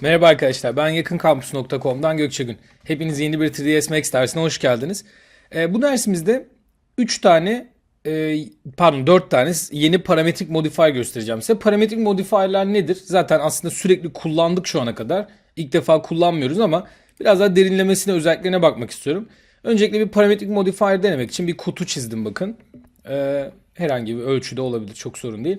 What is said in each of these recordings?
Merhaba arkadaşlar, ben yakınkampüs.com'dan Gökçegün. Hepiniz yeni bir 3ds Max dersine hoş geldiniz. Ee, bu dersimizde 3 tane, e, pardon 4 tane yeni parametrik modifier göstereceğim size. Parametrik modifier'lar nedir? Zaten aslında sürekli kullandık şu ana kadar. İlk defa kullanmıyoruz ama biraz daha derinlemesine özelliklerine bakmak istiyorum. Öncelikle bir parametrik modifier denemek için bir kutu çizdim bakın. Ee, herhangi bir ölçüde olabilir, çok sorun değil.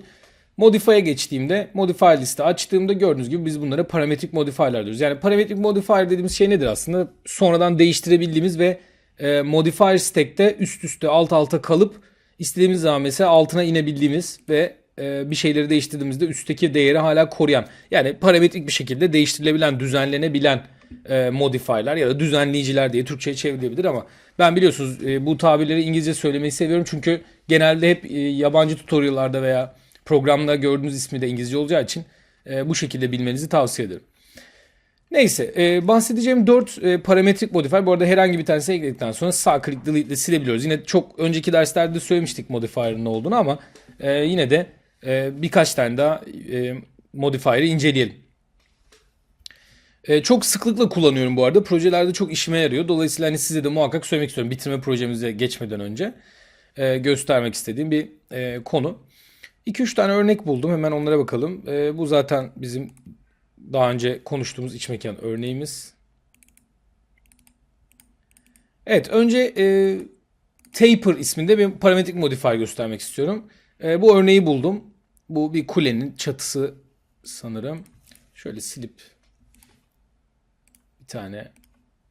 Modify'a geçtiğimde modifier liste açtığımda gördüğünüz gibi biz bunlara parametrik modifier'lar diyoruz. Yani parametrik modifier dediğimiz şey nedir aslında? Sonradan değiştirebildiğimiz ve e, modifier stack'te üst üste alt alta kalıp istediğimiz zaman mesela altına inebildiğimiz ve e, bir şeyleri değiştirdiğimizde üstteki değeri hala koruyan. Yani parametrik bir şekilde değiştirilebilen, düzenlenebilen e, modifier'lar ya da düzenleyiciler diye Türkçe'ye çevrilebilir ama ben biliyorsunuz e, bu tabirleri İngilizce söylemeyi seviyorum çünkü genelde hep e, yabancı tutorial'larda veya programda gördüğünüz ismi de İngilizce olacağı için e, bu şekilde bilmenizi tavsiye ederim. Neyse e, bahsedeceğim 4 e, parametrik modifier. Bu arada herhangi bir tanesini ekledikten sonra sağ klik delete ile silebiliyoruz. Yine çok önceki derslerde söylemiştik modifier'ın olduğunu ama e, yine de e, birkaç tane daha e, modifier'ı inceleyelim. E, çok sıklıkla kullanıyorum bu arada. Projelerde çok işime yarıyor. Dolayısıyla hani size de muhakkak söylemek istiyorum. Bitirme projemize geçmeden önce e, göstermek istediğim bir e, konu. 2-3 tane örnek buldum. Hemen onlara bakalım. E, bu zaten bizim daha önce konuştuğumuz iç mekan örneğimiz. Evet önce e, Taper isminde bir parametrik modifier göstermek istiyorum. E, bu örneği buldum. Bu bir kulenin çatısı sanırım. Şöyle silip bir tane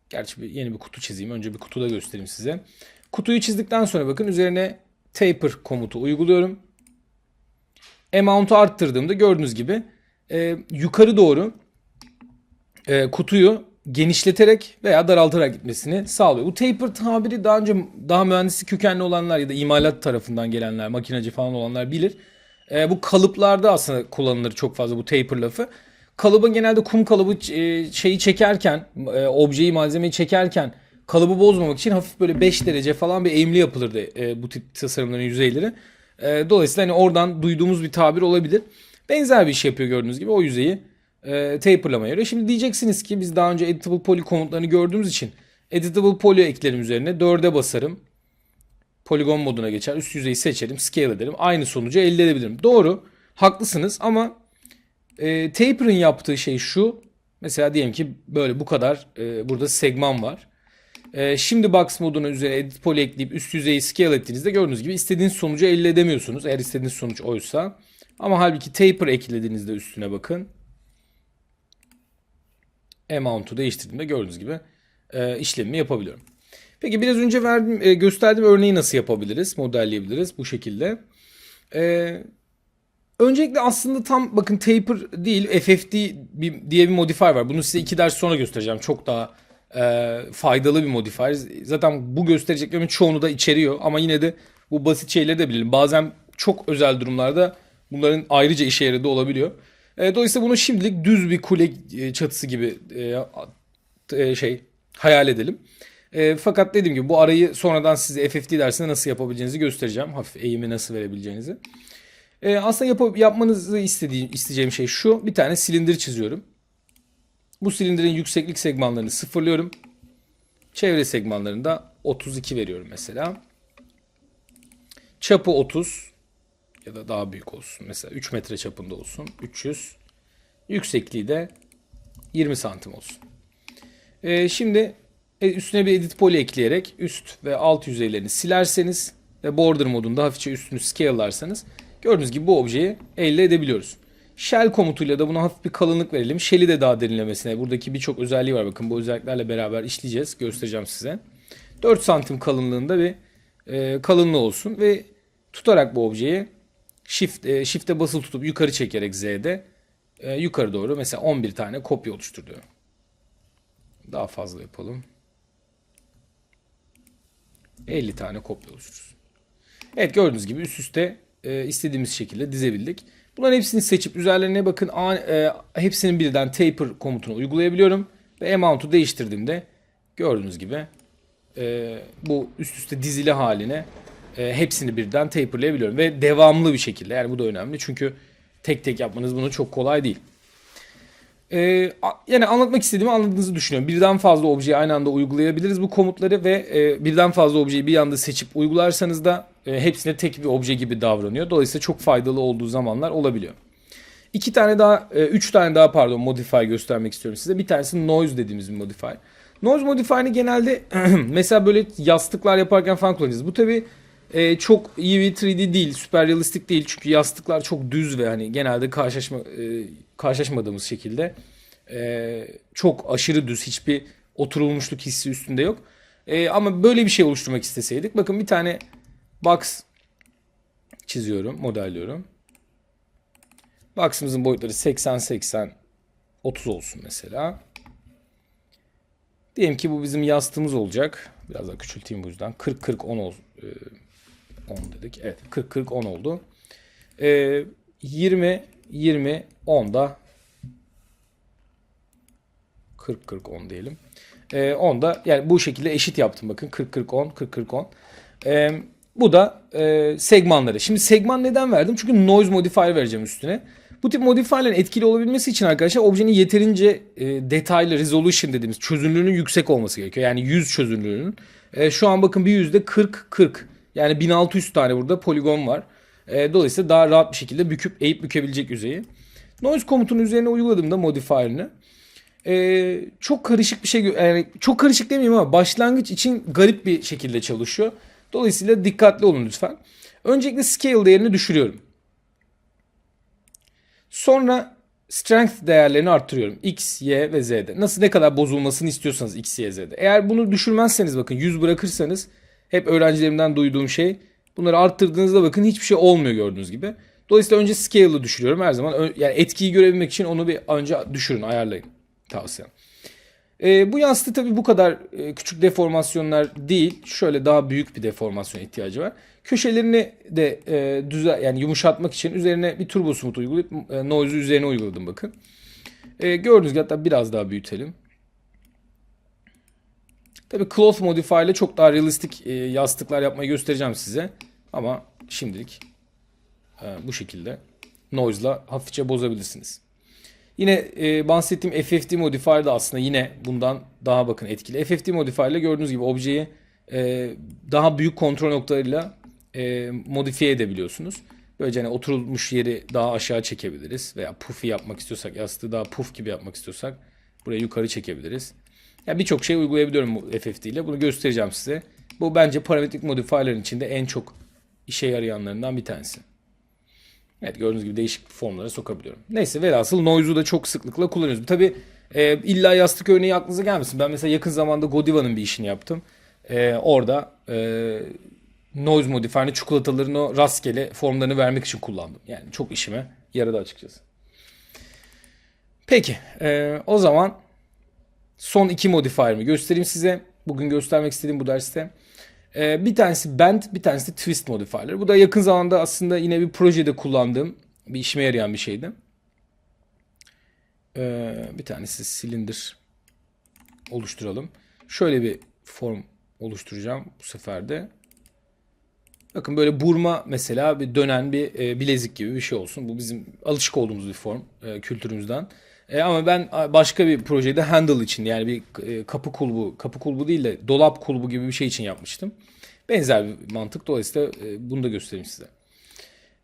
gerçi bir, yeni bir kutu çizeyim. Önce bir kutuda göstereyim size. Kutuyu çizdikten sonra bakın üzerine taper komutu uyguluyorum. Amount'u arttırdığımda gördüğünüz gibi e, yukarı doğru e, kutuyu genişleterek veya daraltarak gitmesini sağlıyor. Bu taper tabiri daha önce daha mühendislik kökenli olanlar ya da imalat tarafından gelenler, makinacı falan olanlar bilir. E, bu kalıplarda aslında kullanılır çok fazla bu taper lafı. Kalıbın genelde kum kalıbı e, şeyi çekerken, e, objeyi, malzemeyi çekerken kalıbı bozmamak için hafif böyle 5 derece falan bir eğimli yapılırdı e, bu tip tasarımların yüzeyleri. E, dolayısıyla hani oradan duyduğumuz bir tabir olabilir. Benzer bir iş yapıyor gördüğünüz gibi o yüzeyi e, taperlamaya yarıyor. Şimdi diyeceksiniz ki biz daha önce editable poly komutlarını gördüğümüz için editable poly eklerim üzerine 4'e basarım. Poligon moduna geçer. Üst yüzeyi seçelim. Scale edelim. Aynı sonucu elde edebilirim. Doğru. Haklısınız ama e, taper'ın yaptığı şey şu. Mesela diyelim ki böyle bu kadar e, burada segman var. E, şimdi box moduna üzerine edit poly ekleyip üst yüzeyi scale ettiğinizde gördüğünüz gibi istediğiniz sonucu elde edemiyorsunuz. Eğer istediğiniz sonuç oysa. Ama halbuki taper eklediğinizde üstüne bakın. Amount'u değiştirdiğimde gördüğünüz gibi e, işlemimi yapabiliyorum. Peki biraz önce verdim, e, gösterdiğim örneği nasıl yapabiliriz, modelleyebiliriz bu şekilde. E, öncelikle aslında tam bakın taper değil FFD diye bir modifier var. Bunu size iki ders sonra göstereceğim. Çok daha e, faydalı bir modifier. Zaten bu göstereceklerimin çoğunu da içeriyor ama yine de bu basit şeyleri de bilelim. Bazen çok özel durumlarda bunların ayrıca işe yaradığı olabiliyor. E, dolayısıyla bunu şimdilik düz bir kule e, çatısı gibi e, e, şey hayal edelim. E, fakat dediğim gibi bu arayı sonradan size FFT dersinde nasıl yapabileceğinizi göstereceğim. Hafif eğimi nasıl verebileceğinizi. E, aslında yap yapmanızı istediğim, isteyeceğim şey şu. Bir tane silindir çiziyorum. Bu silindirin yükseklik segmanlarını sıfırlıyorum. Çevre segmanlarını da 32 veriyorum mesela. Çapı 30 ya da daha büyük olsun. Mesela 3 metre çapında olsun. 300. Yüksekliği de 20 santim olsun. Ee, şimdi e, üstüne bir edit poly ekleyerek üst ve alt yüzeylerini silerseniz ve border modunda hafifçe üstünü scale'larsanız gördüğünüz gibi bu objeyi elde edebiliyoruz. Shell komutuyla da buna hafif bir kalınlık verelim. Shell'i de daha derinlemesine. Buradaki birçok özelliği var. Bakın bu özelliklerle beraber işleyeceğiz. Göstereceğim size. 4 santim kalınlığında bir e, kalınlığı olsun ve tutarak bu objeyi shift e, basılı tutup yukarı çekerek Z'de e, yukarı doğru mesela 11 tane kopya oluştur diyor. Daha fazla yapalım. 50 tane kopya oluştururuz. Evet gördüğünüz gibi üst üste e, istediğimiz şekilde dizebildik. Bunların hepsini seçip üzerlerine bakın a, e, hepsinin birden taper komutunu uygulayabiliyorum. Ve amount'u değiştirdiğimde gördüğünüz gibi e, bu üst üste dizili haline e, hepsini birden taperlayabiliyorum. Ve devamlı bir şekilde yani bu da önemli çünkü tek tek yapmanız bunu çok kolay değil. A- yani anlatmak istediğimi anladığınızı düşünüyorum. Birden fazla objeyi aynı anda uygulayabiliriz bu komutları ve e, birden fazla objeyi bir anda seçip uygularsanız da e, hepsine tek bir obje gibi davranıyor. Dolayısıyla çok faydalı olduğu zamanlar olabiliyor. İki tane daha, e, üç tane daha pardon modifier göstermek istiyorum size. Bir tanesi noise dediğimiz bir modifier. Noise modifier'ini genelde mesela böyle yastıklar yaparken falan kullanacağız. Bu tabi çok iyi bir 3D değil, süper realistik değil. Çünkü yastıklar çok düz ve hani genelde karşılaşma e, karşılaşmadığımız şekilde e, çok aşırı düz, hiçbir oturulmuşluk hissi üstünde yok. E, ama böyle bir şey oluşturmak isteseydik, bakın bir tane box çiziyorum, modelliyorum. Box'ımızın boyutları 80 80 30 olsun mesela. Diyelim ki bu bizim yastığımız olacak. Biraz daha küçülteyim bu yüzden. 40 40 10 ol, e, 10 dedik. Evet 40 40 10 oldu. E, 20 20 10 da 40 40 10 diyelim. E, 10 da yani bu şekilde eşit yaptım bakın 40 40 10 40 40 10. E, bu da e, segmanları. Şimdi segman neden verdim? Çünkü noise modifier vereceğim üstüne. Bu tip modifierlerin etkili olabilmesi için arkadaşlar objenin yeterince e, detaylı resolution dediğimiz çözünürlüğünün yüksek olması gerekiyor. Yani yüz çözünürlüğünün. E, şu an bakın bir yüzde 40 40. Yani 1600 tane burada poligon var. E, dolayısıyla daha rahat bir şekilde büküp eğip bükebilecek yüzeyi. Noise komutunun üzerine uyguladığımda modifier'ını e, çok karışık bir şey yani çok karışık demeyeyim ama başlangıç için garip bir şekilde çalışıyor. Dolayısıyla dikkatli olun lütfen. Öncelikle scale değerini düşürüyorum. Sonra strength değerlerini arttırıyorum. X, Y ve Z'de. Nasıl ne kadar bozulmasını istiyorsanız X, Y, Z'de. Eğer bunu düşürmezseniz bakın 100 bırakırsanız hep öğrencilerimden duyduğum şey bunları arttırdığınızda bakın hiçbir şey olmuyor gördüğünüz gibi. Dolayısıyla önce scale'ı düşürüyorum her zaman. Yani etkiyi görebilmek için onu bir önce düşürün, ayarlayın. Tavsiyem. Ee, bu yansıtı tabii bu kadar e, küçük deformasyonlar değil. Şöyle daha büyük bir deformasyon ihtiyacı var. Köşelerini de e, düze yani yumuşatmak için üzerine bir turbo smooth uygulayıp e, noise'u üzerine uyguladım bakın. E, gördüğünüz gibi hatta biraz daha büyütelim. Tabii cloth modify ile çok daha realistik e, yastıklar yapmayı göstereceğim size. Ama şimdilik e, bu şekilde noise'la hafifçe bozabilirsiniz. Yine e, bahsettiğim FFT modifier de aslında yine bundan daha bakın etkili. FFT modifier ile gördüğünüz gibi objeyi e, daha büyük kontrol noktalarıyla e, modifiye edebiliyorsunuz. Böylece hani oturulmuş yeri daha aşağı çekebiliriz. Veya puffy yapmak istiyorsak, yastığı daha puff gibi yapmak istiyorsak buraya yukarı çekebiliriz. Yani birçok şey uygulayabiliyorum FFT ile. Bunu göstereceğim size. Bu bence parametrik modifierlerin içinde en çok işe yarayanlarından bir tanesi. Evet gördüğünüz gibi değişik formlara sokabiliyorum. Neyse velhasıl noise'u da çok sıklıkla kullanıyoruz. Tabi e, illa yastık örneği aklınıza gelmesin. Ben mesela yakın zamanda Godiva'nın bir işini yaptım. E, orada e, noise modifier'ini çikolataların o rastgele formlarını vermek için kullandım. Yani çok işime yaradı açıkçası. Peki e, o zaman son iki modifier'ımı göstereyim size. Bugün göstermek istediğim bu derste. Ee, bir tanesi bend, bir tanesi twist modifier'ları. Bu da yakın zamanda aslında yine bir projede kullandığım, bir işime yarayan bir şeydi. Ee, bir tanesi silindir oluşturalım. Şöyle bir form oluşturacağım bu sefer de. Bakın böyle burma mesela bir dönen bir e, bilezik gibi bir şey olsun. Bu bizim alışık olduğumuz bir form e, kültürümüzden. E, ama ben başka bir projede handle için yani bir e, kapı kulbu, kapı kulbu değil de dolap kulbu gibi bir şey için yapmıştım. Benzer bir mantık. Dolayısıyla e, bunu da göstereyim size.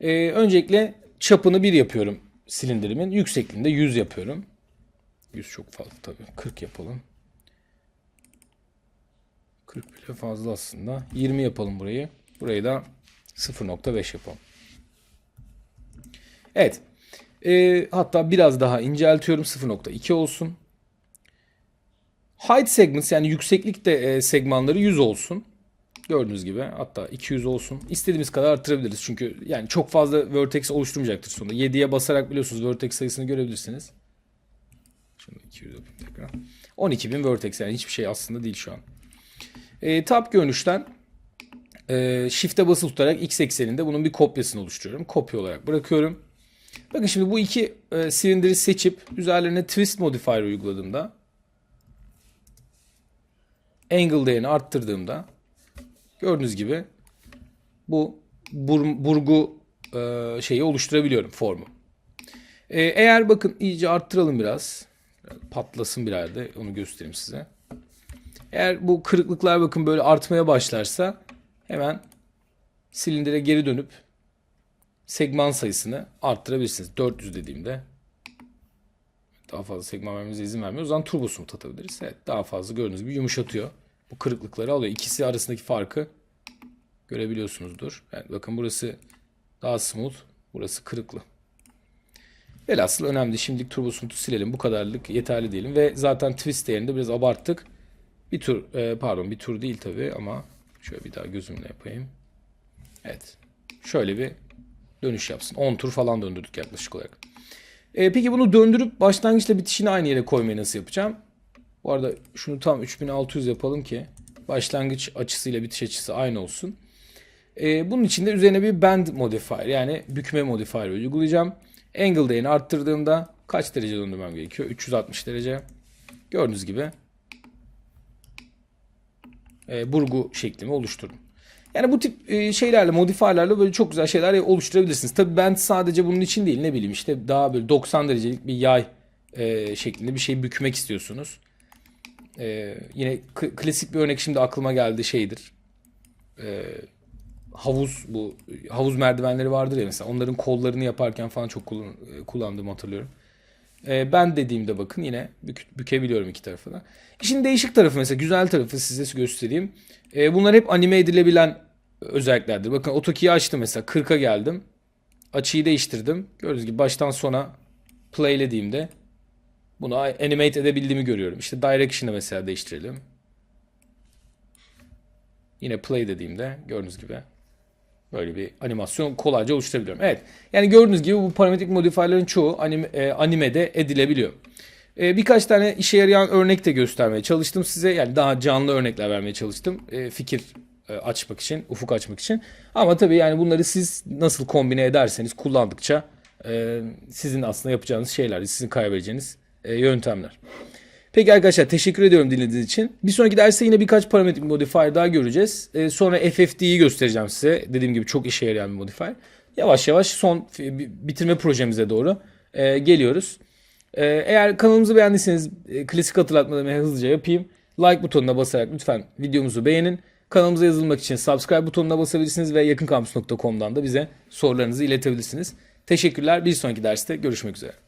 E, öncelikle çapını 1 yapıyorum silindirimin. Yüksekliğinde 100 yapıyorum. 100 çok fazla tabii. 40 yapalım. 40 bile fazla aslında. 20 yapalım burayı. Burayı da 0.5 yapalım. Evet. E, hatta biraz daha inceltiyorum. 0.2 olsun. Height segments yani yükseklik de e, segmanları 100 olsun. Gördüğünüz gibi hatta 200 olsun. İstediğimiz kadar arttırabiliriz. Çünkü yani çok fazla vertex oluşturmayacaktır sonunda. 7'ye basarak biliyorsunuz vertex sayısını görebilirsiniz. Şunu 200 yapayım tekrar. 12.000 vertex yani hiçbir şey aslında değil şu an. E, top görünüşten e, shift'e basılı tutarak x ekseninde bunun bir kopyasını oluşturuyorum. Kopya olarak bırakıyorum. Bakın şimdi bu iki e, silindiri seçip üzerlerine twist modifier uyguladığımda angle değerini arttırdığımda gördüğünüz gibi bu bur, burgu e, şeyi oluşturabiliyorum formu. E, eğer bakın iyice arttıralım biraz. Patlasın bir yerde onu göstereyim size. Eğer bu kırıklıklar bakın böyle artmaya başlarsa hemen silindire geri dönüp segman sayısını arttırabilirsiniz. 400 dediğimde daha fazla segman vermemize izin vermiyor. O zaman turbo smooth atabiliriz. Evet daha fazla gördüğünüz gibi yumuşatıyor. Bu kırıklıkları alıyor. İkisi arasındaki farkı görebiliyorsunuzdur. Evet, bakın burası daha smooth. Burası kırıklı. Velhasıl önemli. Şimdilik turbo smooth'u silelim. Bu kadarlık yeterli diyelim. Ve zaten twist değerini biraz abarttık. Bir tur e, pardon bir tur değil tabii ama şöyle bir daha gözümle yapayım. Evet. Şöyle bir dönüş yapsın. 10 tur falan döndürdük yaklaşık olarak. E, peki bunu döndürüp başlangıçla bitişini aynı yere koymayı nasıl yapacağım? Bu arada şunu tam 3600 yapalım ki başlangıç açısıyla bitiş açısı aynı olsun. E, bunun için de üzerine bir bend modifier yani bükme modifier uygulayacağım. Angle değerini arttırdığımda kaç derece döndürmem gerekiyor? 360 derece. Gördüğünüz gibi e, burgu şeklimi oluşturdum. Yani bu tip e, şeylerle, modifierlerle böyle çok güzel şeyler oluşturabilirsiniz. Tabii ben sadece bunun için değil ne bileyim işte daha böyle 90 derecelik bir yay e, şeklinde bir şey bükmek istiyorsunuz. E, yine klasik bir örnek şimdi aklıma geldi şeydir. E, havuz bu havuz merdivenleri vardır ya mesela onların kollarını yaparken falan çok e, kullandığımı hatırlıyorum. E, ben dediğimde bakın yine bük, bükebiliyorum iki tarafı da. İşin değişik tarafı mesela güzel tarafı size göstereyim. E, bunlar hep anime edilebilen özelliklerdir. Bakın AutoKey'i açtım mesela 40'a geldim. Açıyı değiştirdim. Gördüğünüz gibi baştan sona playlediğimde bunu animate edebildiğimi görüyorum. İşte direction'ı mesela değiştirelim. Yine play dediğimde gördüğünüz gibi böyle bir animasyon kolayca oluşturabiliyorum. Evet. Yani gördüğünüz gibi bu parametrik modifierlerin çoğu anime, e, animede edilebiliyor. E, birkaç tane işe yarayan örnek de göstermeye çalıştım size. Yani daha canlı örnekler vermeye çalıştım. E, fikir e, açmak için, ufuk açmak için. Ama tabii yani bunları siz nasıl kombine ederseniz kullandıkça e, sizin aslında yapacağınız şeyler, sizin kaybedeceğiniz e, yöntemler. Peki arkadaşlar teşekkür ediyorum dinlediğiniz için. Bir sonraki derste yine birkaç parametrik modifier daha göreceğiz. Ee, sonra FFD'yi göstereceğim size. Dediğim gibi çok işe yarayan bir modifier. Yavaş yavaş son bitirme projemize doğru e, geliyoruz. E, eğer kanalımızı beğendiyseniz e, klasik hatırlatmalarımı hızlıca yapayım. Like butonuna basarak lütfen videomuzu beğenin. Kanalımıza yazılmak için subscribe butonuna basabilirsiniz ve yakınkampüs.com'dan da bize sorularınızı iletebilirsiniz. Teşekkürler. Bir sonraki derste görüşmek üzere.